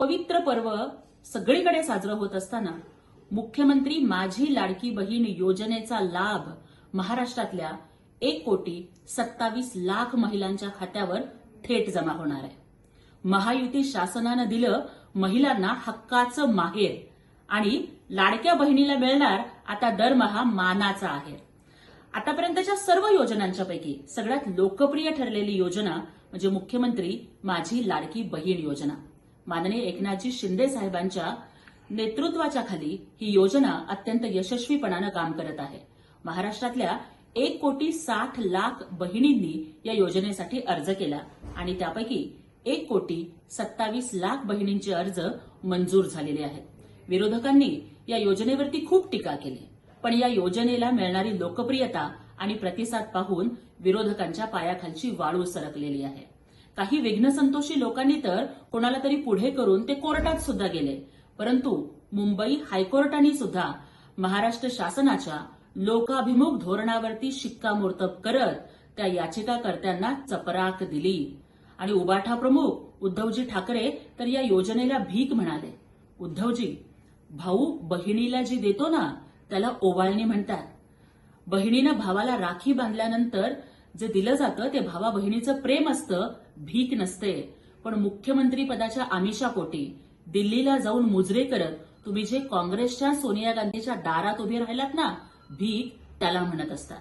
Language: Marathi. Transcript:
पवित्र पर्व सगळीकडे साजरं होत असताना मुख्यमंत्री माझी लाडकी बहीण योजनेचा लाभ महाराष्ट्रातल्या एक कोटी सत्तावीस लाख महिलांच्या खात्यावर थेट जमा होणार आहे. महायुती शासनानं दिलं महिलांना हक्काचं माहेर आणि लाडक्या बहिणीला मिळणार आता दरमहा मानाचा आहे. आतापर्यंतच्या सर्व योजनांच्या पैकी सगळ्यात लोकप्रिय ठरलेली योजना म्हणजे मुख्यमंत्री माझी लाडकी बहीण योजना. माननीय एकनाथजी शिंदे साहेबांच्या नेतृत्वाच्या खाली ही योजना अत्यंत यशस्वीपणानं काम करत आहे. महाराष्ट्रातल्या एक कोटी साठ लाख बहिणींनी या योजनेसाठी अर्ज केला आणि त्यापैकी एक कोटी सत्तावीस लाख बहिणींचे अर्ज मंजूर झालेले आहेत. विरोधकांनी या योजनेवरती खूप टीका केली पण या योजनेला मिळणारी लोकप्रियता आणि प्रतिसाद पाहून विरोधकांच्या पायाखालची वाळू सरकलेली आहे. काही विघ्नसंतोषी लोकांनी तर कोणाला तरी पुढे करून ते कोर्टात सुद्धा गेले. परंतु मुंबई हायकोर्टाने सुद्धा महाराष्ट्र शासनाच्या लोकाभिमुख धोरणावरती शिक्कामोर्तब करत त्या याचिकाकर्त्यांना चपराक दिली. आणि उबाठा प्रमुख उद्धवजी ठाकरे तर या योजनेला भीक म्हणाले. उद्धवजी भाऊ बहिणीला जी देतो ना त्याला ओवाळणी म्हणतात. बहिणीनं भावाला राखी बांधल्यानंतर जे दिलं जातं ते भावा बहिणीचं प्रेम असतं भीक नसते. पण मुख्यमंत्री पदाच्या आमिषापोटी दिल्लीला जाऊन मुजरे करत तुम्ही जे काँग्रेसच्या सोनिया गांधीच्या दारात उभे राहिलात ना भीक त्याला म्हणत असतात.